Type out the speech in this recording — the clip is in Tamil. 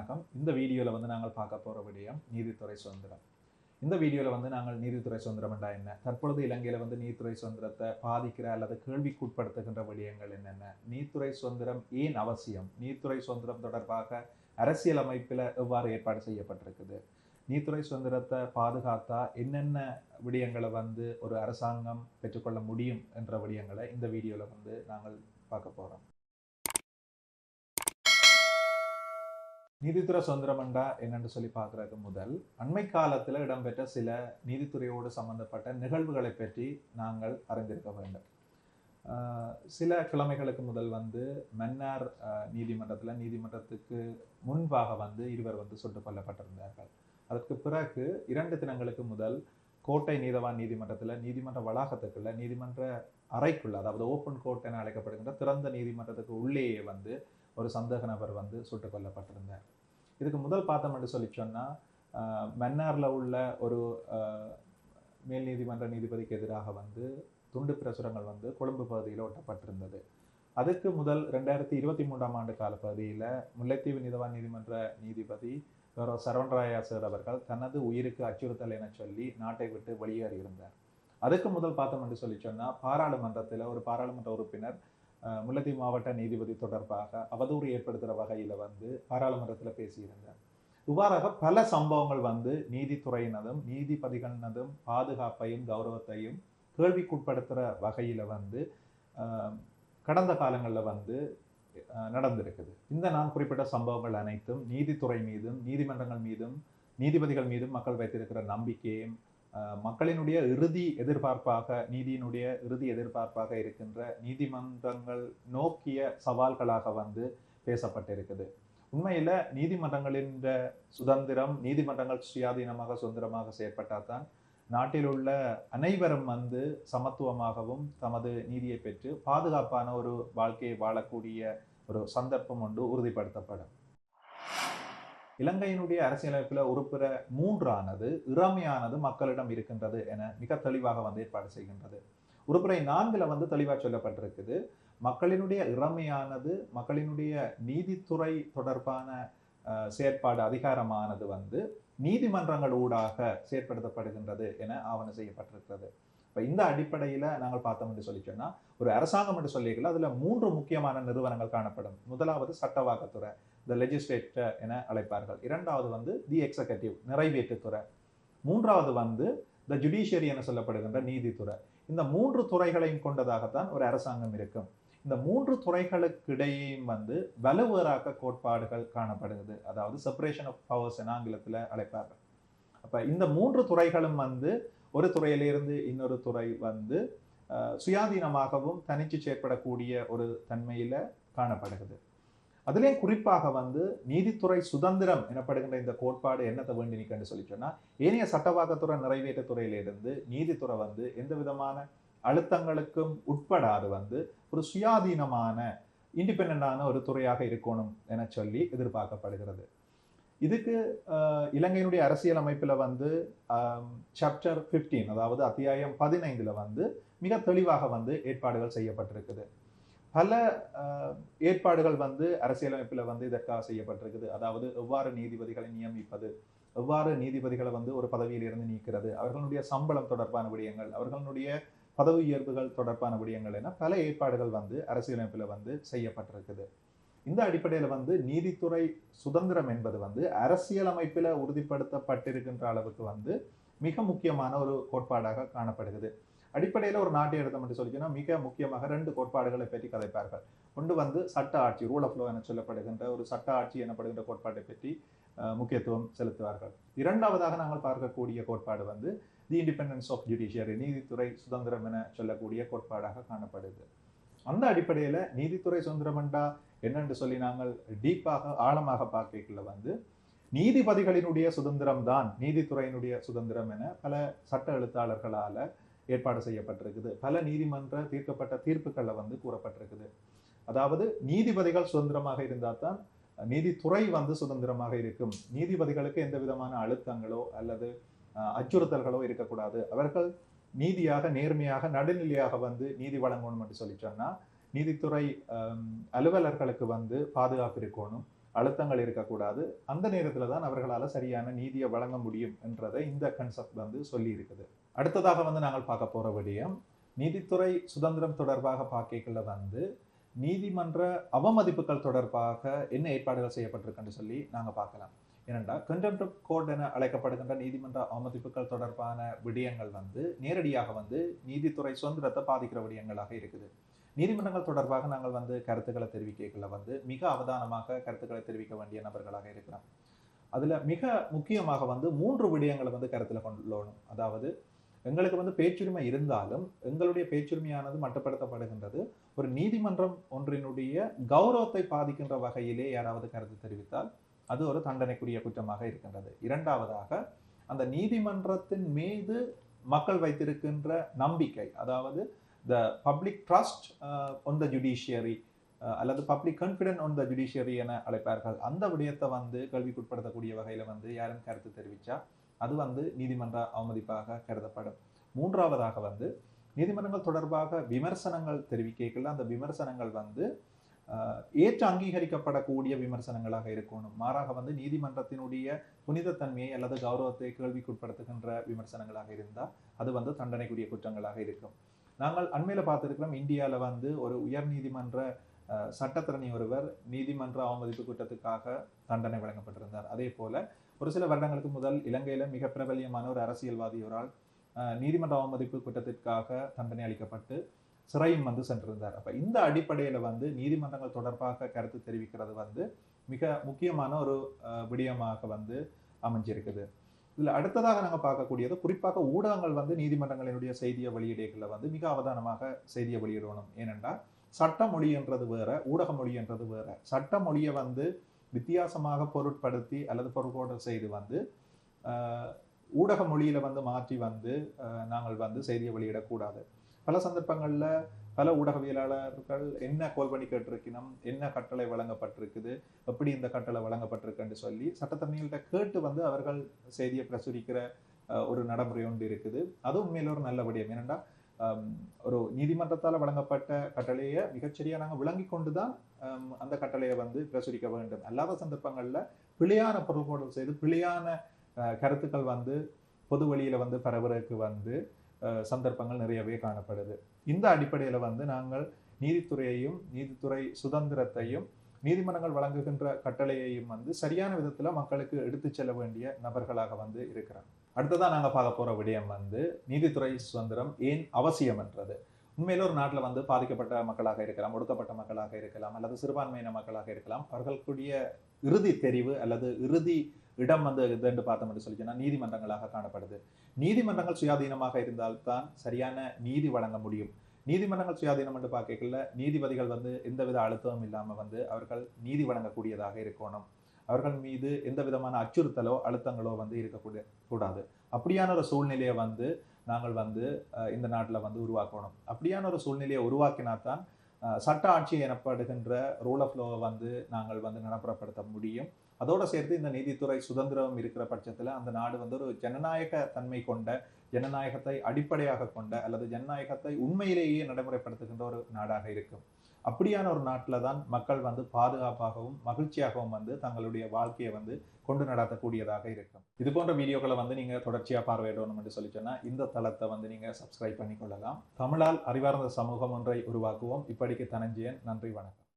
வணக்கம். இந்த வீடியோவில் வந்து நாங்கள் பார்க்க போகிற விடயம் நீதித்துறை சுதந்திரம். இந்த வீடியோவில் வந்து நாங்கள் நீதித்துறை சுதந்திரம் என்றால் என்ன? தற்பொழுது இலங்கையில் வந்து நீதித்துறை சுதந்திரத்தை பாதிக்கிற அல்லது கேள்விக்குட்படுத்துகின்ற விடயங்கள் என்னென்ன? நீதித்துறை சுதந்திரம் ஏன் அவசியம்? நீதித்துறை சுதந்திரம் தொடர்பாக அரசியலமைப்பில் எவ்வாறு ஏற்பாடு செய்யப்பட்டிருக்குது? நீதித்துறை சுதந்திரத்தை பாதுகாத்தா என்னென்ன விடயங்களை வந்து ஒரு அரசாங்கம் பெற்றுக்கொள்ள முடியும் என்ற விடயங்களை இந்த வீடியோவில் வந்து நாங்கள் பார்க்க போகிறோம் நீதித்துறை சுதந்திரமண்டா என்னன்னு சொல்லி பார்க்கறதுக்கு முதல் அண்மை காலத்தில் இடம்பெற்ற சில நீதித்துறையோடு சம்பந்தப்பட்ட நிகழ்வுகளை பற்றி நாங்கள் அறிந்திருக்க வேண்டும். சில கிழமைகளுக்கு முதல் வந்து மன்னார் நீதிமன்றத்தில் நீதிமன்றத்துக்கு முன்பாக வந்து இருவர் வந்து சுட்டுக் கொல்லப்பட்டிருந்தார்கள். அதற்கு பிறகு இரண்டு தினங்களுக்கு முதல் கோட்டை நீதவான் நீதிமன்றத்தில் நீதிமன்ற வளாகத்துக்குள்ள நீதிமன்ற அறைக்குள்ள அதாவது ஓப்பன் கோர்ட் என அழைக்கப்படுகின்ற திறந்த நீதிமன்றத்துக்கு உள்ளேயே வந்து ஒரு சந்தேக நபர் வந்து சுட்டுக் கொல்லப்பட்டிருந்தார். இதுக்கு முதல் பார்த்தோம் என்று சொல்லி சொன்னால் மன்னாரில் உள்ள ஒரு மேல் நீதிமன்ற நீதிபதிக்கு எதிராக வந்து துண்டு பிரசுரங்கள் வந்து கொழும்பு பகுதியில் ஒட்டப்பட்டிருந்தது. அதுக்கு முதல் ரெண்டாயிரத்தி இருபத்தி மூன்றாம் ஆண்டு கால பகுதியில் முல்லைத்தீவு நீதவான் நீதிமன்ற நீதிபதி கௌரவ சரவணராயா சார் அவர்கள் தனது உயிருக்கு அச்சுறுத்தல் என சொல்லி நாட்டை விட்டு வெளியேறியிருந்தார். அதுக்கு முதல் பார்த்தோம் என்று சொல்லி சொன்னால் பாராளுமன்றத்தில் ஒரு பாராளுமன்ற உறுப்பினர் அஹ், முல்லைத்தீவு மாவட்ட நீதிபதி தொடர்பாக அவதூறு ஏற்படுத்துகிற வகையில் வந்து பாராளுமன்றத்தில் பேசியிருந்தார். இவ்வாறாக பல சம்பவங்கள் வந்து நீதித்துறையினதும் நீதிபதிகளினதும் பாதுகாப்பையும் கௌரவத்தையும் கேள்விக்குட்படுத்துகிற வகையில் வந்து கடந்த காலங்களில் வந்து நடந்திருக்குது. இந்த நான் குறிப்பிட்ட சம்பவங்கள் அனைத்தும் நீதித்துறை மீதும் நீதிமன்றங்கள் மீதும் நீதிபதிகள் மீதும் மக்கள் வைத்திருக்கிற நம்பிக்கையும் மக்களினுடைய இறுதி எதிர்பார்ப்பாக நீதியினுடைய இறுதி எதிர்பார்ப்பாக இருக்கின்ற நீதிமன்றங்கள் நோக்கிய சவால்களாக வந்து பேசப்பட்டிருக்குது. உண்மையில் நீதிமன்றங்களின் சுதந்திரம் நீதிமன்றங்கள் சுயாதீனமாக சுதந்திரமாக செயற்பட்டால் தான் நாட்டில் உள்ள அனைவரும் வந்து சமத்துவமாகவும் தமது நீதியை பெற்று பாதுகாப்பான ஒரு வாழ்க்கையை வாழக்கூடிய ஒரு சந்தர்ப்பம் ஒன்று உறுதிப்படுத்தப்படும். இலங்கையினுடைய அரசியலமைப்பில் உறுப்புற மூன்றானது இறமையானது மக்களிடம் இருக்கின்றது என மிக தெளிவாக வந்து ஏற்பாடு செய்கின்றது. உறுப்புரை நான்கில் வந்து தெளிவாக சொல்லப்பட்டிருக்குது. மக்களினுடைய இறமையானது மக்களினுடைய நீதித்துறை தொடர்பான அஹ், செயற்பாடு அதிகாரமானது வந்து நீதிமன்றங்கள் ஊடாக செயற்படுத்தப்படுகின்றது என ஆவணம் செய்யப்பட்டிருக்கிறது. இப்போ இந்த அடிப்படையில் நாங்கள் பார்த்தோம் என்று சொல்லி சொன்னால் ஒரு அரசாங்கம் என்று சொல்லியிருக்கல அதில் மூன்று முக்கியமான நிறுவனங்கள் காணப்படும். முதலாவது சட்டவாக்கத்துறை. த லெஜிஸ்லேட்டர் என அழைப்பார்கள். இரண்டாவது வந்து தி எக்ஸகட்டிவ் நிறைவேற்றுத்துறை மூன்றாவது வந்து த ஜுடிஷியரி என சொல்லப்படுகின்ற நீதித்துறை இந்த மூன்று துறைகளையும் கொண்டதாகத்தான் ஒரு அரசாங்கம் இருக்கும். இந்த மூன்று துறைகளுக்கிடையேயும் வந்து வலுவேறாக்க கோட்பாடுகள் காணப்படுகிறது. அதாவது செப்பரேஷன் ஆஃப் பவர்ஸ் என ஆங்கிலத்தில் அழைப்பார்கள். அப்போ இந்த மூன்று துறைகளும் வந்து ஒரு துறையிலிருந்து இன்னொரு துறை வந்து சுயாதீனமாகவும் தனிச்சு செயற்படக்கூடிய ஒரு தன்மையில் காணப்படுகிறது. அதுலேயும் குறிப்பாக வந்து நீதித்துறை சுதந்திரம் எனப்படுகின்ற இந்த கோட்பாடு என்னத்தை வேண்டி நிற்கன்னு சொல்லி சொன்னால் ஏனைய சட்டவாக்கத்துறை நிறைவேற்றுத்துறையிலிருந்து நீதித்துறை வந்து எந்த விதமான அழுத்தங்களுக்கும் உட்படாது வந்து ஒரு சுயாதீனமான இண்டிபெண்டான ஒரு துறையாக இருக்கணும் என சொல்லி எதிர்பார்க்கப்படுகிறது. இதுக்கு இலங்கையினுடைய அரசியல் அமைப்பில் வந்து சாப்டர் 15 அதாவது அத்தியாயம் பதினைந்தில் வந்து மிக தெளிவாக வந்து ஏற்பாடுகள் செய்யப்பட்டிருக்குது. பல ஏற்பாடுகள் வந்து அரசியலமைப்பில் வந்து இதற்காக செய்யப்பட்டிருக்குது. அதாவது எவ்வாறு நீதிபதிகளை நியமிப்பது எவ்வாறு நீதிபதிகளை வந்து ஒரு பதவியில் இருந்து நீக்கிறது அவர்களுடைய சம்பளம் தொடர்பான விடயங்கள் அவர்களுடைய பதவி உயர்வுகள் தொடர்பான விடயங்கள் என பல ஏற்பாடுகள் வந்து அரசியலமைப்பில் வந்து செய்யப்பட்டிருக்குது. இந்த அடிப்படையில் வந்து நீதித்துறை சுதந்திரம் என்பது வந்து அரசியலமைப்பில் உறுதிப்படுத்தப்பட்டிருக்கின்ற அளவுக்கு வந்து மிக முக்கியமான ஒரு கோட்பாடாக காணப்படுகிறது. அடிப்படையில் ஒரு நாட்டை எடுத்தோம் மட்டும் சொல்லிச்சுன்னா மிக முக்கியமாக ரெண்டு கோட்பாடுகளை பற்றி கதைப்பார்கள். ஒன்று வந்து சட்ட ஆட்சி ரூல் ஆஃப் லோ என சொல்லப்படுகின்ற ஒரு சட்ட ஆட்சி எனப்படுகின்ற கோட்பாட்டை பற்றி அஹ், முக்கியத்துவம் செலுத்துவார்கள். இரண்டாவதாக நாங்கள் பார்க்கக்கூடிய கோட்பாடு வந்து தி இண்டிபெண்டன்ஸ் ஆஃப் ஜுடிஷியரி நீதித்துறை சுதந்திரம் என சொல்லக்கூடிய கோட்பாடாக காணப்படுது. அந்த அடிப்படையில் நீதித்துறை சுதந்திரம் என்றா என்னென்று சொல்லி நாங்கள் டீப்பாக ஆழமாக பார்க்கல வந்து நீதிபதிகளினுடைய சுதந்திரம் தான் நீதித்துறையினுடைய சுதந்திரம் என பல சட்ட எழுத்தாளர்களால ஏற்பாடு செய்யப்பட்டிருக்குது. பல நீதிமன்ற தீர்க்கப்பட்ட தீர்ப்புகளில் வந்து கூறப்பட்டிருக்குது. அதாவது நீதிபதிகள் சுதந்திரமாக இருந்தால் தான் நீதித்துறை வந்து சுதந்திரமாக இருக்கும். நீதிபதிகளுக்கு எந்த விதமான அழுத்தங்களோ அல்லது அச்சுறுத்தல்களோ இருக்கக்கூடாது. அவர்கள் நீதியாக நேர்மையாக நடுநிலையாக வந்து நீதி வழங்கணும் என்று சொல்லி சொன்னால் நீதித்துறை அலுவலர்களுக்கு வந்து பாதுகாப்பு இருக்கணும். அழுத்தங்கள் இருக்கக்கூடாது. அந்த நேரத்தில் தான் அவர்களால் சரியான நீதியை வழங்க முடியும் என்றதை இந்த கன்செப்ட் வந்து சொல்லி இருக்குது அடுத்ததாக வந்து நாங்கள் பார்க்க போகிற விடயம் நீதித்துறை சுதந்திரம் தொடர்பாக பார்க்கல வந்து நீதிமன்ற அவமதிப்புகள் தொடர்பாக என்ன ஏற்பாடுகள் செய்யப்பட்டிருக்குன்னு சொல்லி நாங்கள் பார்க்கலாம். ஏனென்றா கண்டெம்ட் ஆஃப் கோர்ட் என அழைக்கப்படுகின்ற நீதிமன்ற அவமதிப்புகள் தொடர்பான விடயங்கள் வந்து நேரடியாக வந்து நீதித்துறை சுதந்திரத்தை பாதிக்கிற விடயங்களாக இருக்குது. நீதிமன்றங்கள் தொடர்பாக நாங்கள் வந்து கருத்துக்களை தெரிவிக்கல வந்து மிக அவதானமாக கருத்துக்களை தெரிவிக்க வேண்டிய நபர்களாக இருக்கிறோம். அதில் மிக முக்கியமாக வந்து மூன்று விடயங்களை வந்து கருத்தில் கொள்ளணும் அதாவது எங்களுக்கு வந்து பேச்சுரிமை இருந்தாலும் எங்களுடைய பேச்சுரிமையானது மட்டுப்படுத்தப்படுகின்றது. ஒரு நீதிமன்றம் ஒன்றினுடைய கௌரவத்தை பாதிக்கின்ற வகையிலே யாராவது கருத்து தெரிவித்தால் அது ஒரு தண்டனைக்குரிய குற்றமாக இருக்கின்றது. இரண்டாவதாக அந்த நீதிமன்றத்தின் மீது மக்கள் வைத்திருக்கின்ற நம்பிக்கை அதாவது the public trust on the judiciary அல்லது public confident on the judiciary என அழைப்பார்கள். அந்த விடயத்தை வந்து கேள்விக்குட்படுத்தக்கூடிய வகையில் வந்து யாரும் கருத்து தெரிவித்தா அது வந்து நீதிமன்ற அவமதிப்பாக கருதப்படும். மூன்றாவதாக வந்து நீதிமன்றங்கள் தொடர்பாக விமர்சனங்கள் தெரிவிக்கல அந்த விமர்சனங்கள் வந்து ஏற்று அங்கீகரிக்கப்படக்கூடிய விமர்சனங்களாக இருக்கணும். மாறாக வந்து நீதிமன்றத்தினுடைய புனிதத்தன்மையை அல்லது கௌரவத்தை கேள்விக்குட்படுத்துகின்ற விமர்சனங்களாக இருந்தால் அது வந்து தண்டனைக்குரிய குற்றங்களாக இருக்கும். நாங்கள் அண்மையில் பார்த்துருக்கிறோம் இந்தியாவில் வந்து ஒரு உயர் நீதிமன்ற சட்டத்திறனி ஒருவர் நீதிமன்ற அவமதிப்பு குற்றத்துக்காக தண்டனை வழங்கப்பட்டிருந்தார். அதே போல ஒரு சில வருடங்களுக்கு முதல் இலங்கையில மிக பிரபலியமான ஒரு அரசியல்வாதியோரால் நீதிமன்ற அவமதிப்பு குற்றத்திற்காக தண்டனை அளிக்கப்பட்டு சிறையும் வந்து சென்றிருந்தார். அப்ப இந்த அடிப்படையில வந்து நீதிமன்றங்கள் தொடர்பாக கருத்து தெரிவிக்கிறது வந்து மிக முக்கியமான ஒரு விடயமாக வந்து அமைஞ்சிருக்குது. இதில் அடுத்ததாக நாங்கள் பார்க்கக்கூடியது குறிப்பாக ஊடகங்கள் வந்து நீதிமன்றங்களினுடைய செய்தியை வெளியிடல வந்து மிக அவதானமாக செய்தியை வெளியிடணும். ஏனென்றால் சட்ட மொழின்றது வேற ஊடக மொழின்றது வேற. சட்ட மொழியை வந்து வித்தியாசமாக பொருட்படுத்தி அல்லது பொருட்போடல் செய்து வந்து ஊடக மொழியில் வந்து மாற்றி வந்து நாங்கள் வந்து செய்தியை வெளியிடக்கூடாது. பல சந்தர்ப்பங்களில் பல ஊடகவியலாளர்கள் என்ன கோல் பண்ணி கேட்டிருக்கணும் என்ன கட்டளை வழங்கப்பட்டிருக்குது எப்படி இந்த கட்டளை வழங்கப்பட்டிருக்குன்னு சொல்லி சட்டத்தரணிகள்கிட்ட கேட்டு வந்து அவர்கள் செய்தியை பிரசுரிக்கிற ஒரு நடைமுறை ஒன்று இருக்குது. அது உண்மையில ஒரு நல்ல விடயம். ஏனென்றா ஒரு நீதிமன்றத்தால் வழங்கப்பட்ட கட்டளையை மிகச்சரியா நாங்கள் விளங்கி கொண்டு தான் அந்த கட்டளையை வந்து பிரசுரிக்க வேண்டும். அல்லாத சந்தர்ப்பங்களில் பிழையான பொருள்போடல் செய்து பிழையான கருத்துக்கள் வந்து பொது வழியில் வந்து பரவுறதுக்கு வந்து சந்தர்ப்பங்கள் நிறையவே காணப்படுது. இந்த அடிப்படையில் வந்து நாங்கள் நீதித்துறையையும் நீதித்துறை சுதந்திரத்தையும் நீதிமன்றங்கள் வழங்குகின்ற கட்டளையையும் வந்து சரியான விதத்தில் மக்களுக்கு எடுத்து செல்ல வேண்டிய நபர்களாக வந்து இருக்கிறோம் அடுத்ததான் நாங்கள் பார்க்க போகிற விடயம் வந்து நீதித்துறை சுதந்திரம் ஏன் அவசியம் என்றது உண்மையில ஒரு நாட்டில் வந்து பாதிக்கப்பட்ட மக்களாக இருக்கலாம் ஒடுக்கப்பட்ட மக்களாக இருக்கலாம் அல்லது சிறுபான்மையின மக்களாக இருக்கலாம். அவர்களுக்குரிய இறுதி தெரிவு அல்லது இறுதி இடம் வந்து இதுன்னு பார்த்தோம்னு சொல்லி நீதிமன்றங்களாக காணப்படுது. நீதிமன்றங்கள் சுயாதீனமாக இருந்தால்தான் சரியான நீதி வழங்க முடியும். நீதிமன்றங்கள் சுயாதீனம் என்று பார்க்கல நீதிபதிகள் வந்து எந்தவித அழுத்தமும் இல்லாமல் வந்து அவர்கள் நீதி வழங்கக்கூடியதாக இருக்கணும். அவர்கள் மீது எந்த விதமான அச்சுறுத்தலோ அழுத்தங்களோ வந்து இருக்கக்கூடிய கூடாது. அப்படியான ஒரு சூழ்நிலையை வந்து நாங்கள் வந்து இந்த நாட்டில் வந்து உருவாக்கணும். அப்படியான ஒரு சூழ்நிலையை உருவாக்கினாத்தான் சட்ட ஆட்சி எனப்படுகின்ற ரூல் ஆஃப் லோவை வந்து நாங்கள் வந்து நடைமுறைப்படுத்த முடியும். அதோட சேர்த்து இந்த நீதித்துறை சுதந்திரம் இருக்கிற பட்சத்தில் அந்த நாடு வந்து ஒரு ஜனநாயக தன்மை கொண்ட ஜனநாயகத்தை அடிப்படையாக கொண்ட அல்லது ஜனநாயகத்தை உண்மையிலேயே நடைமுறைப்படுத்துகின்ற ஒரு நாடாக இருக்கும். அப்படியான ஒரு நாட்டில் தான் மக்கள் வந்து பாதுகாப்பாகவும் மகிழ்ச்சியாகவும் வந்து தங்களுடைய வாழ்க்கையை வந்து கொண்டு நடத்தக்கூடியதாக இருக்கும். இது போன்ற வீடியோக்களை வந்து நீங்கள் தொடர்ச்சியாக பார்வையிடணும் என்று சொல்லி சொன்னால் இந்த தளத்தை வந்து நீங்கள் சப்ஸ்கிரைப் பண்ணி கொள்ளலாம் தமிழால் அறிவார்ந்த சமூகம் ஒன்றை உருவாக்குவோம். இப்படிக்கு தனஞ்சயன் நன்றி வணக்கம்.